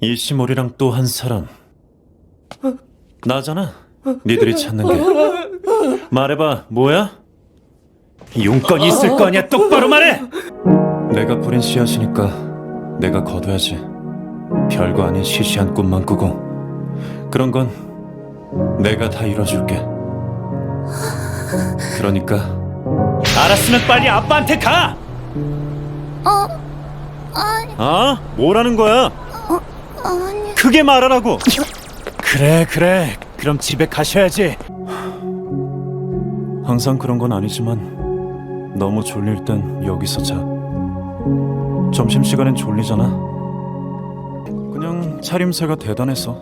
이시몰이랑 또 한 사람. 나잖아. 니들이 찾는 게. 말해봐, 뭐야? 용건이 있을 거 아니야, 똑바로 말해! 내가 뿌린 씨앗이니까 내가 거둬야지. 별거 아닌 시시한 꿈만 꾸고. 그런 건 내가 다 이뤄줄게. 그러니까. 알았으면 빨리 아빠한테 가! 어, 아니, 아? 뭐라는 거야? 아니. 크게 말하라고. 그래 그래. 그럼 집에 가셔야지. 항상 그런 건 아니지만 너무 졸릴 땐 여기서 자. 점심 시간엔 졸리잖아. 그냥 차림새가 대단해서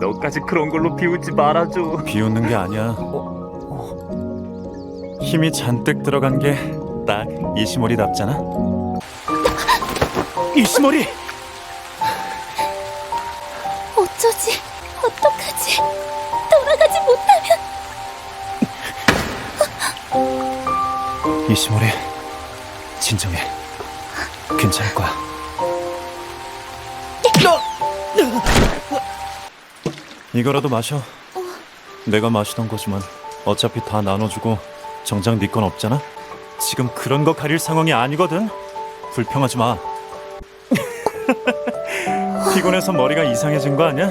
너까지 그런 걸로 비웃지 말아줘. 비웃는 게 아니야. 힘이 잔뜩 들어간 게 딱 이시모리답잖아. 이시모리. 어쩌지? 어떡하지? 돌아가지 못하면. 이시모리 진정해. 괜찮을 거야. 이거라도 마셔. 내가 마시던 거지만 어차피 다 나눠주고 정작 네 건 없잖아? 지금 그런 거 가릴 상황이 아니거든. 불평하지 마 피곤해서 머리가 이상해진 거 아니야?